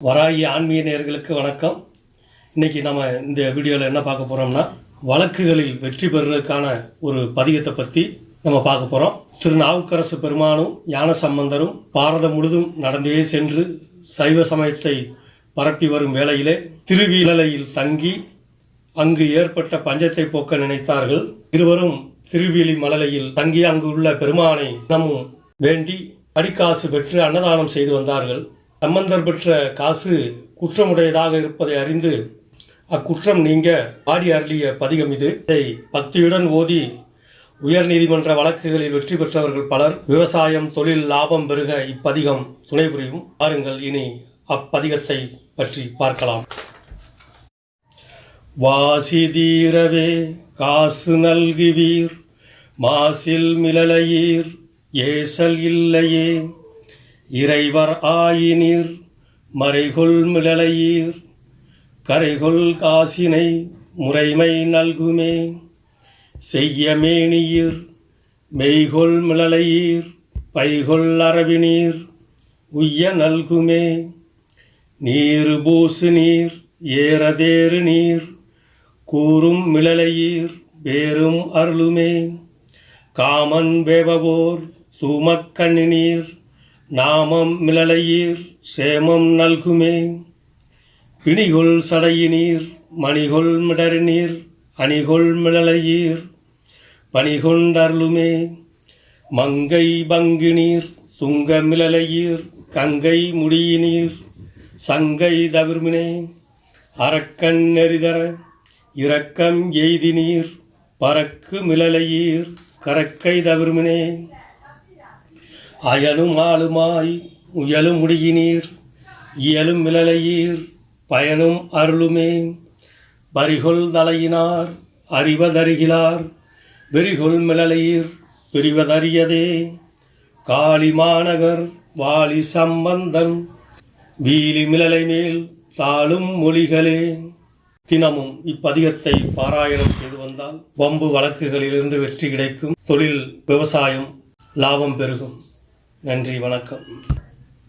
வராகி ஆன்மீக நேர்களுக்கு வணக்கம். இன்னைக்கு நம்ம இந்த வீடியோவில் என்ன பார்க்க போகிறோம்னா வழக்குகளில் வெற்றி பெறுவதற்கான ஒரு பதிகத்தை பற்றி நம்ம பார்க்க போகிறோம் திருநாவுக்கரசு பெருமானும் ஞான சம்பந்தரும் பாரதம் முழுதும் நடந்தே சென்று சைவ சமயத்தை பரப்பி வரும் வேளையிலே திருவீழலையில் தங்கி அங்கு ஏற்பட்ட பஞ்சத்தை போக்க நினைத்தார்கள். இருவரும் திருவேலி மலலையில் தங்கி அங்கு உள்ள பெருமானை நம்மும் வேண்டி அடிக்காசு பெற்று அன்னதானம் செய்து வந்தார்கள். சம்பந்தர் பெற்ற காசு குற்றமுடையதாக இருப்பதை அறிந்து அக்குற்றம் நீங்க பாடி அருளிய பதிகம் இது. இதை பக்தியுடன் ஓதி உயர்நீதிமன்ற வழக்குகளில் வெற்றி பெற்றவர்கள் பலர் விவசாயம் தொழில் லாபம் பெருக இப்பதிகம் துணை புரியும். பாருங்கள் இனி அப்பதிகத்தை பற்றி பார்க்கலாம். வாசி தீரவே காசு நல்குவீர் மாசில் மிளலையீர் ஏசல் இல்லையே. இறைவர் ஆயினீர் மறைகொள் மிளலையீர் கரைகொள் காசினை முறைமை நல்குமே. செய்ய மேனியீர் மெய்கொள் மிளலையீர் பைகொள் அரவினீர் உய்ய நல்குமே. நீர் பூசு நீர் ஏறதேறு நீர் கூறும் மிளலையீர் வேறும் அருளுமே. காமன் வேபவோர் தூமக்கண்ணி நீர் நாமம் மிளலையீர் சேமம் நல்குமே. பிணிகொள் சடையினீர் மணிகொள் மிடறினீர் அணிகொள் மிளலையீர் பணிகொண்டருளுமே மங்கை பங்கினீர் துங்க மிளலையீர் கங்கை முடியினீர் சங்கை தவிர்மினே. அரக்கன் நெறிதர இரக்கம் எய்தினீர் பறக்கு மிளலையீர் கரக்கை தவிர்மினே. அயலும் ஆளுமாய் உயலும் முடியினீர் இயலும் மிளலையீர் பயனும் அருளுமே. பரிகொள் தலையினார் அறிவதருகிலார் வெறிகொள் மிளலையீர் பிரிவதறியதே. காளி மாநகர் வாலி சம்பந்தன் வீலி மிளலை மேல் தாளும் மொழிகளே. தினமும் இப்பதிகத்தை பாராயணம் செய்து வந்தால் வம்பு வழக்குகளிலிருந்து வெற்றி கிடைக்கும். தொழில் விவசாயம் லாபம் பெருகும். நன்றி வணக்கம்.